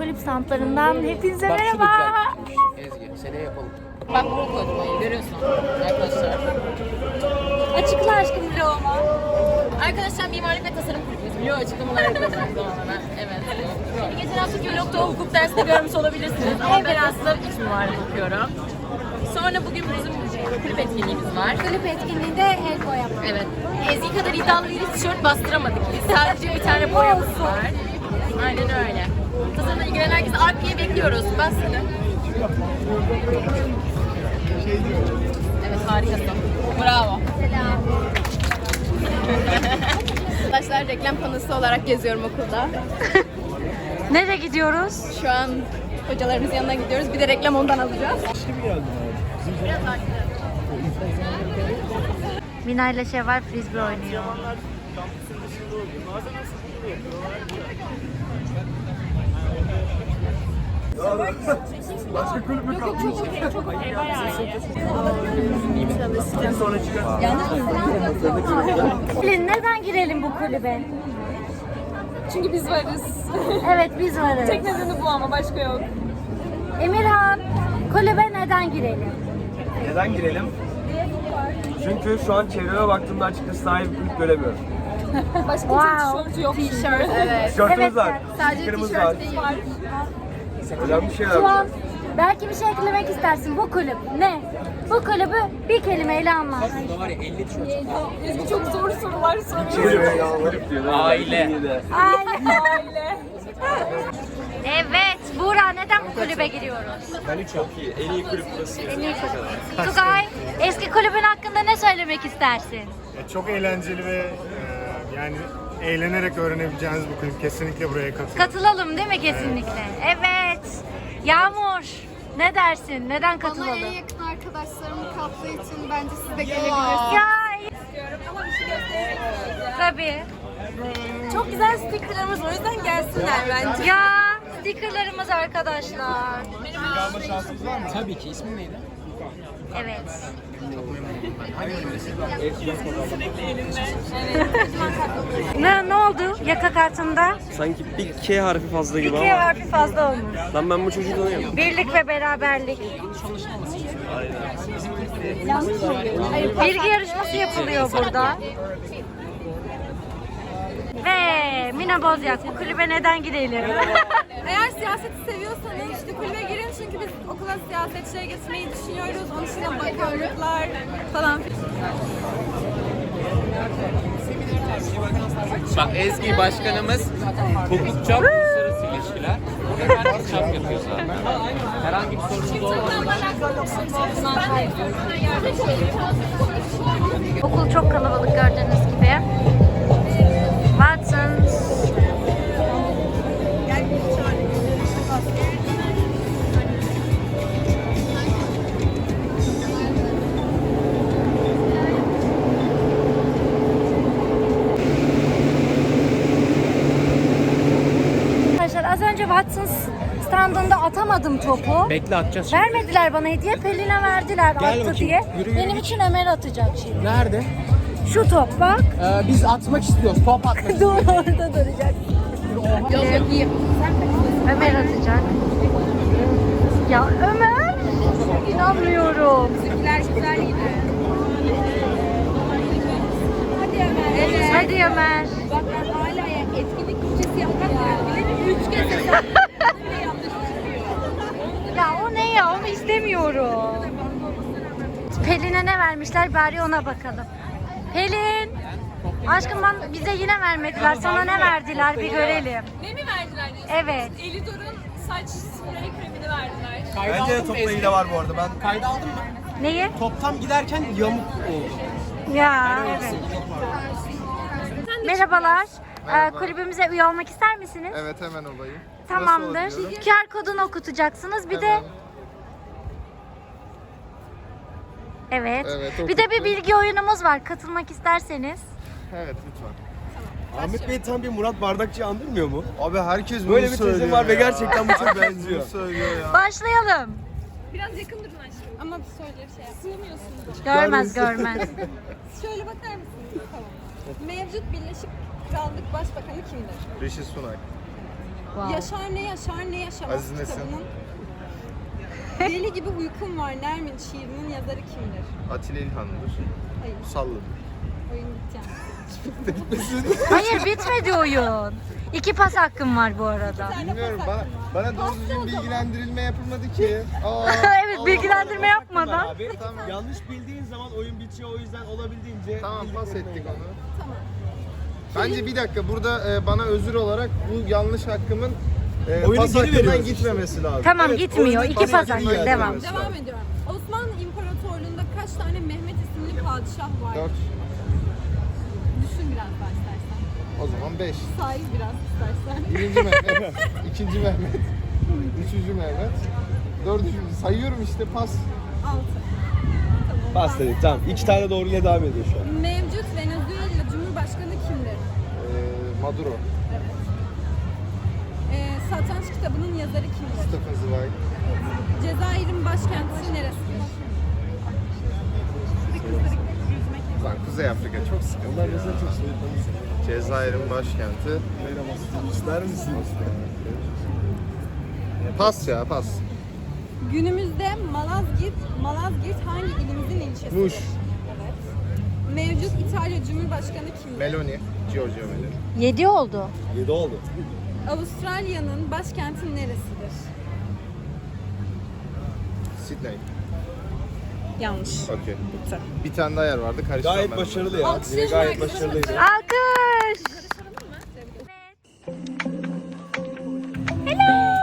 kulüp standlarından hepinize Bak merhaba. Ezgi seneye yapalım. Bak bu kocaman görüyorsun arkadaşlar. Açıkla aşkım vloguma. Arkadaşlar mimarlık ve tasarım kulübümüz biliyor açıklamalar yapıyoruz aynı zamanda. Evet. Şimdi geçen haftaki vlogda hukuk dersinde görmüş olabilirsiniz ama ben aslında iç mimarlık okuyorum. Sonra bugün bizim kulüp etkinliğimiz var. Kulüp etkinliğinde el boyama. Evet. Ezgi kadar iddialı bir tişört bastıramadık. Biz sadece bir tane boyamız var. Aynen öyle. Tasarımla ilgilenen herkesi arkaya bekliyoruz. Bastırın. Evet harikasın. Bravo. Arkadaşlar reklam panosu olarak geziyorum okulda. Nereye gidiyoruz? Şu an hocalarımızın yanına gidiyoruz. Bir de reklam ondan alacağız. Mina ile Şevval frisbee oynuyor. Pelin neden girelim bu kulübe? Çünkü biz varız. Evet biz varız. Tek nedeni bu ama başka yok. Emirhan, kulübe neden girelim? Neden girelim? Çünkü şu an çevreme baktığımda açıkçası daha iyi bir kulüp göremiyorum. Başka Wow. tişörtü yok. Tişört. Evet. Tişörtümüz Evet, var, Sadece stikerimiz var. tişört değil. Önemli şeyler Şu an belki bir şey eklemek istersin. Bu kulüp ne? Bu kulübü bir kelimeyle anlat. Burada var ya 50 tişört. Ezgi çok zor sorular soruyor. Aile. Aile. Aile. Evet, Buğra neden bu kulübe giriyoruz? Ben çok iyi. En iyi kulüp burası. En iyi kulüp. Tugay, eski kulübün hakkında ne söylemek istersin? E, Çok eğlenceli ve e, yani eğlenerek öğrenebileceğiniz bir kulüp. Kesinlikle buraya katılın. Katılalım değil mi kesinlikle? Evet. Yağmur, ne dersin? Neden Bana katılalım? en yakın arkadaşlarım kattığı için bence siz de gelebilirsiniz. Ya, tabii. Çok güzel stickerlarımız var. O yüzden gelsinler bence. Ya, stickerlarımız arkadaşlar. Tabii ki ismin neydi? Evet. Ne, ne oldu yaka kartında? Sanki bir K harfi fazla gibi İki ama. harfi fazla olmuş. Lan ben bu çocuğu tanıyorum. Birlik ve beraberlik. Bilgi yarışması yapılıyor burada. Ve Mina Bozyak bu kulübe neden gidelim? Eğer siyaseti seviyorsanız işte kulübe girin çünkü biz okula siyasetçileri getirmeyi düşünüyoruz. Onun için de bakanlıklar falan Bak Ezgi başkanımız hukuk çap uluslararası ilişkiler. Burada herkes çap yapıyor zaten. Herhangi bir sorunumuz olmadığı için Okul çok kalabalık gördüğünüz gibi. Önce Watson's standında atamadım topu. Bekle atacağız şimdi. Vermediler bana hediye, Pelin'e verdiler attı bakayım. diye. Yürü, yürü. Benim için Ömer atacak şimdi. Nerede? Şu top bak. Ee, biz atmak istiyoruz. Top atmak Dur orada duracak. Ömer atacak. Ya Ömer! İnanmıyorum. Bizimkiler güzel gibi. Hadi Ömer. Evet. Hadi Ömer. Bak ben hala ya etkinlik bütçesi yapmak bile üç kez hesap. Ne yanlış çıkıyor. Ya o ne ya? Onu istemiyorum. Pelin'e ne vermişler? Bari ona bakalım. Pelin! Aşkım ben, bize yine vermediler. Sana ne verdiler? Bir görelim. Ne mi verdiler diyorsun? Evet. Elidor'un saç sprey kremini verdiler. Bence de topla ilgili var bu arada. Ben Kayda aldın mı? Neyi? Toptan giderken yamuk oldu. Ya evet. Merhabalar. Ee, kulübümüze üye olmak ister misiniz? Evet hemen olayım. Tamamdır. QR kodunu okutacaksınız. Bir de Evet. Evet, bir de bir bilgi oyunumuz var. Katılmak isterseniz. Evet lütfen. Ahmet Bey tam bir Murat Bardakçı'yı andırmıyor mu? Abi herkes bunu Böyle bir söylüyor tezim var ve ya. gerçekten bu çok Herkes benziyor. Bunu söylüyor ya. Başlayalım. Biraz yakın durun aşkım. Ama söyle şey. Sığmıyorsunuz. Görmez görmez. Şöyle bakar mısınız? Tamam. Mevcut Birleşik Krallık Başbakanı kimdir? Rishi Sunak. Wow. Yaşar ne yaşar ne yaşamaz Aziz Nesin. kitabının Deli gibi uykum var Nermin şiirinin yazarı kimdir? Atilla İlhan'dır. Hayır. Salladım. Oyun biteceğim. Hayır bitmedi oyun. İki pas hakkım var bu arada. Bilmiyorum bana bana doğru düzgün bilgilendirilme yapılmadı ki. Aa, evet Allah bilgilendirme Allah. yapmadan. Abi Tamam. yanlış bildiğin zaman oyun bitiyor o yüzden olabildiğince Tamam pas ettik onu. Bence bir dakika burada e, bana özür olarak bu yanlış hakkımın e, Oyunu pas geri hakkından veriyoruz gitmemesi lazım. Tamam Evet, gitmiyor. oyunun İki pas pas hakkı devam. Devam ediyorum. Osmanlı İmparatorluğu'nda kaç tane Mehmet isimli padişah var? Dört. Düşün biraz daha istersen. O zaman beş. Say biraz istersen. Birinci Mehmet, ikinci Mehmet, üçüncü Mehmet, dördüncü sayıyorum işte pas. Altı. Tamam. Bas dedik tamam. İki tane doğruyla devam ediyor şu an. Mevcut Venezuela Cumhurbaşkanı kimdir? Ee, Maduro, Ee, Satranç kitabının yazarı kimdir? Stephen Zweig, Cezayir'in başkenti neresidir? Lan Kuzey Afrika çok sıkıntı Onlar ya. mesela çok soğuk. Cezayir'in başkenti. İster misin? Pas ya pas. Günümüzde Malazgirt, Malazgirt hangi ilimizin ilçesidir? Muş, Evet. Mevcut İtalya Cumhurbaşkanı kimdir? Meloni, Giorgio Meloni. Yedi oldu. Yedi oldu. Avustralya'nın başkenti neresidir? Sydney. Yanlış. Okey. Bir tane daha yer vardı karıştırmam Gayet ben. başarılı ya. Gayet arkadaşlar. başarılıydı. Alkış. Hello.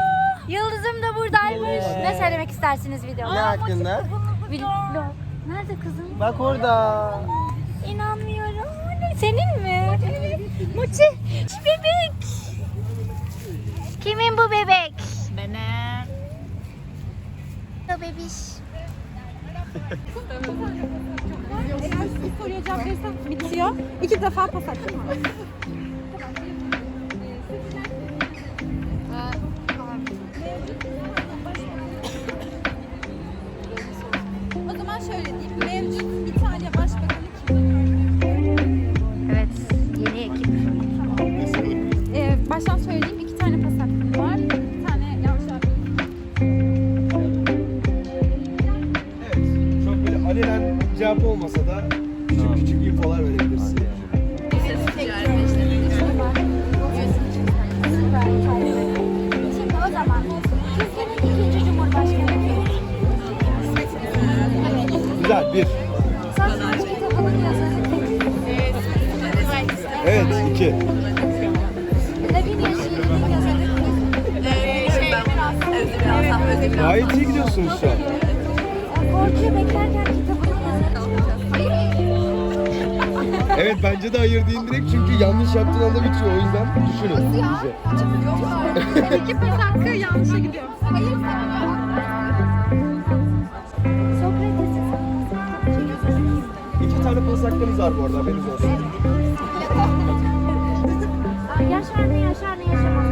Yıldızım da buradaymış. Ne söylemek istersiniz videoda? Ne hakkında? Vlog. Nerede kızım? Bak orada. İnanmıyorum. Senin mi? Evet. Muçi. Bebek. Kimin bu bebek? Benim. O bebiş. Soruya cevap verirsem bitiyor. İki defa pas attın mı? O zaman şöyle diyeyim. Mevcut İtalya Başbakanı kimdir? Evet. Yeni ekip. Ee, baştan söyleyeyim. iki tane pas olmasa da küçük küçük infolar verebilirsin. Güzel bir. Evet iki. Gayet iyi gidiyorsunuz şu an. Korkuyu beklerken kitabının Evet bence de hayır deyin direkt çünkü yanlış yaptığın anda bitiyor o yüzden düşünün iyice. İki pas hakkı yanlışa gidiyor. Hayır İki tane pas hakkınız var bu arada haberiniz olsun. Yaşar ne yaşar ne yaşamaz.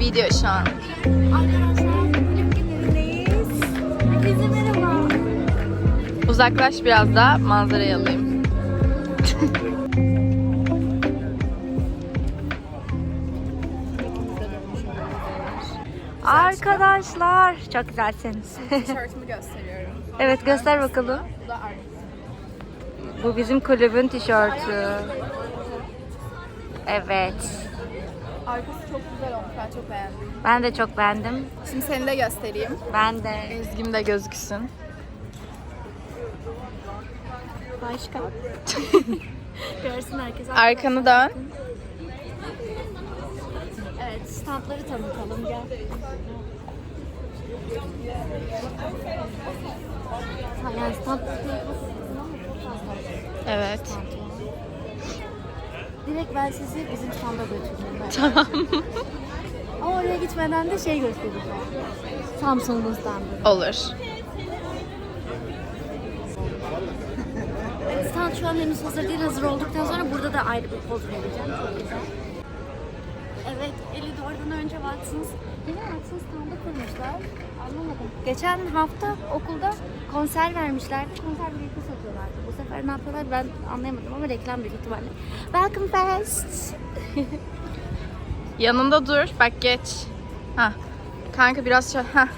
Video şu an. Uzaklaş biraz da manzarayı alayım. Arkadaşlar çok güzelsiniz. Tişörtümü gösteriyorum. evet göster bakalım. Bu da. Bu bizim kulübün tişörtü. Evet. Arkası çok güzel olmuş. Ben çok beğendim. Ben de çok beğendim. Şimdi seni de göstereyim. Ben de. Ezgim de gözüksün. Başka. Görsün herkes. Arkanı dön. Evet, standları tanıtalım gel. Yani standları Evet. Direkt ben sizi bizim standa götüreyim. Tamam. Ama oraya gitmeden de şey göstereceğim. Samsung'un standı. Olur. Stand şu an henüz hazır değil. Hazır olduktan sonra burada da ayrı bir poz vereceğim. Evet, 54'dan önce Watsons, yine Watsons standa kurmuşlar. Anlamadım. Geçen hafta okulda konser vermişlerdi. Konser bileti satıyorlardı. Bu sefer ne yapıyorlar ben anlayamadım ama reklam büyük ihtimalle. Welcome Fest. Yanında dur. Bak geç. Ha. Kanka biraz şöyle. Ha.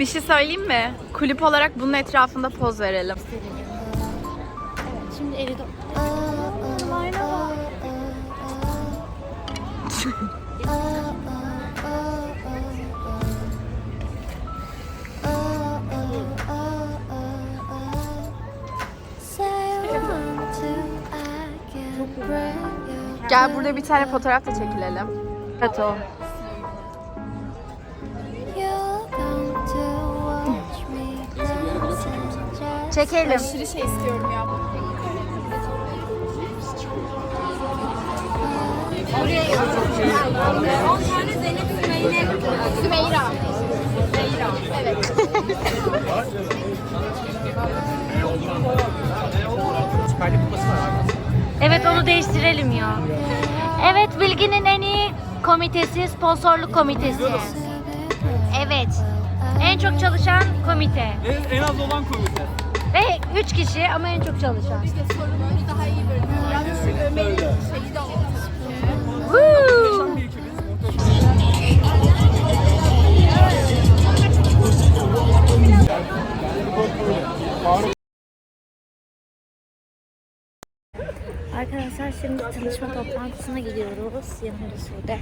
Bir şey söyleyeyim mi? Kulüp olarak bunun etrafında poz verelim. Şimdi evi de... Gel burada bir tane fotoğraf da çekilelim. Evet o. Çekelim. Aşırı şey istiyorum ya. Evet onu değiştirelim ya. Evet Bilgi'nin en iyi komitesi sponsorluk komitesi. Evet. En çok çalışan komite. En az olan komite. Ve 3 kişi ama en çok çalışan. Sorunları daha iyi bölünüyor. Biraz Ömer'in şeyi de oldu. Woo! Arkadaşlar şimdi tanışma toplantısına gidiyoruz. Yanımda Sude.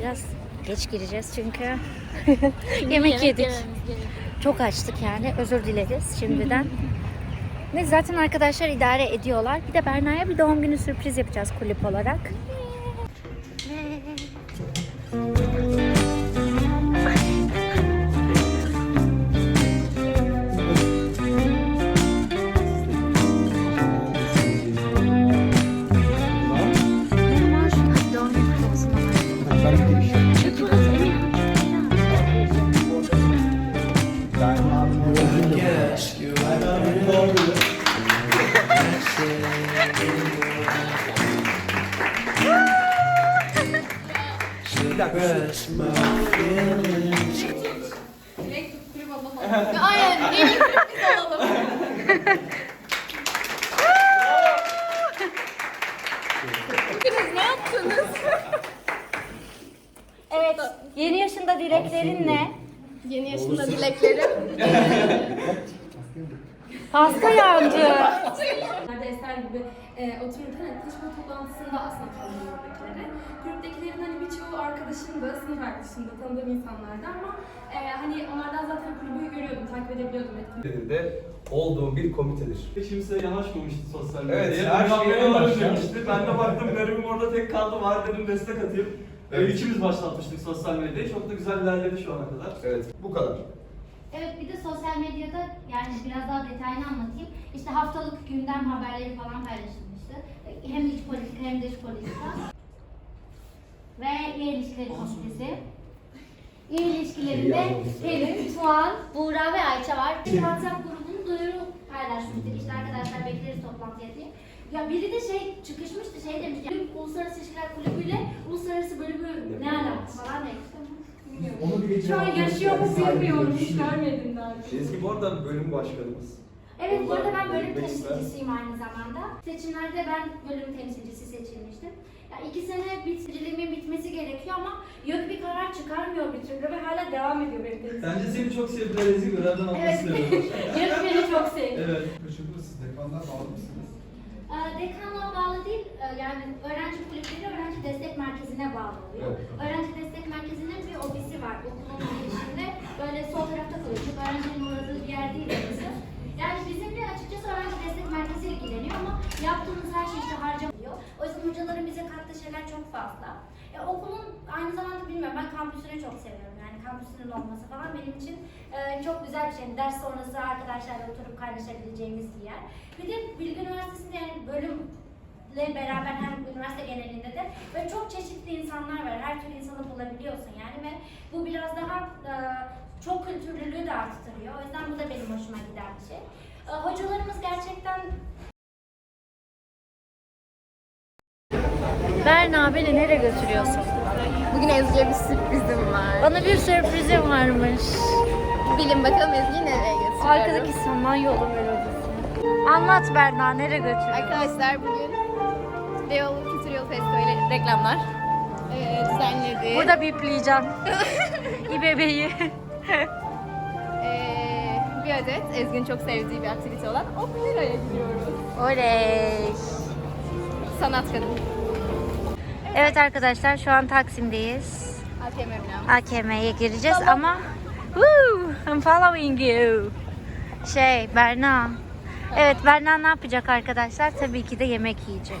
Biraz geç gireceğiz çünkü yemek yedik. Çok açtık yani. Özür dileriz şimdiden. Ve zaten arkadaşlar idare ediyorlar. Bir de Berna'ya bir doğum günü sürpriz yapacağız kulüp olarak. Evet. Yeni yaşında dileklerin ne? Yeni yaşında dileklerim. Pasta yancı. Nerede eser gibi e, otururken tanışma toplantısında aslında oradakileri. Gruptakilerin hani birçoğu arkadaşımdı, sınıf arkadaşımdı, tanıdığım insanlardı ama e, hani onlardan zaten kulübü görüyordum, takip edebiliyordum etkinlikleri. de olduğum bir komitedir. Kimse yanaşmamıştı sosyal Evet, medyaya. her şey böyle en başta. başlamıştı. Ben de baktım garibim orada tek kaldı. Var dedim destek atayım. Evet. Evet. İkimiz başlatmıştık sosyal medyayı. Çok da güzel ilerledi şu ana kadar. Evet, bu kadar. Evet bir de sosyal medyada yani biraz daha detaylı anlatayım. İşte haftalık gündem haberleri falan paylaşılmıştı. Hem iç politika hem dış politika. Ve yer ilişkileri komitesi. Yer ilişkilerinde Pelin, Tuğan, Buğra ve Ayça var. Bir WhatsApp grubunun duyuru paylaşmıştık. İşte arkadaşlar bekleriz toplantıya diye. Ya biri de şey çıkışmıştı şey demiş ya Uluslararası İlişkiler Kulübü'yle Uluslararası bölümü ne alakası falan demiş. Şu an yaşıyor mu bilmiyorum, hiç görmedim daha önce. Ezgi bu arada bölüm başkanımız. Evet, bu arada ben bölüm temsilcisiyim aynı zamanda. Seçimlerde ben bölüm temsilcisi seçilmiştim. Ya iki sene bitirilimin bitmesi gerekiyor ama yok bir karar çıkarmıyor bir türlü ve hala devam ediyor benim temsilciliğim. Bence seni çok sevdiler Ezgi. Görevden Evet, yok beni çok sevdi. Evet. Siz dekanlar bağlı mısınız? Ee, Dekanlığa bağlı değil, e, yani öğrenci kulüpleri öğrenci destek merkezine bağlı oluyor. Evet. Öğrenci destek merkezinin bir ofisi var okulun girişinde. Böyle sol tarafta kalıyor. Çok öğrencinin uğradığı bir yer değil orası. Yani bizimle açıkçası öğrenci destek merkezi ilgileniyor ama yaptığımız her şey işte harcamıyor. O yüzden hocaların bize kattığı şeyler çok fazla. E, okulun aynı zamanda bilmiyorum ben kampüsünü çok seviyorum. Yani kampüsünün olması falan benim için e, çok güzel bir şey. Ders sonrası arkadaşlarla oturup kaynaşabileceğimiz bir yer. Bir de Bilgi Üniversitesi'nde yani bölümle beraber hem üniversite genelinde de böyle çok çeşitli insanlar var. Her türlü insanı bulabiliyorsun yani ve bu biraz daha e, çok kültürlülüğü de arttırıyor. O yüzden bu da benim hoşuma giden bir şey. E, hocalarımız gerçekten Berna beni nereye götürüyorsun? Bugün Ezgi'ye bir sürprizim var. Bana bir sürprizim varmış. Bilin bakalım Ezgi'yi nereye götürüyorum. Arkadaki Samanyolu melodisi. Anlat Berna nereye götürüyorsun? Arkadaşlar bugün Beyoğlu Kültür Yolu Festivali reklamlar ee, düzenledi. Burada bipleyeceğim. İBB'yi. Ee, bir adet Ezgi'nin çok sevdiği bir aktivite olan operaya gidiyoruz. Oley. Sanat kadın. Evet arkadaşlar şu an Taksim'deyiz. AKM'ye gireceğiz ama Woo, I'm following you. Şey Berna. Evet Berna ne yapacak arkadaşlar? Tabii ki de yemek yiyecek.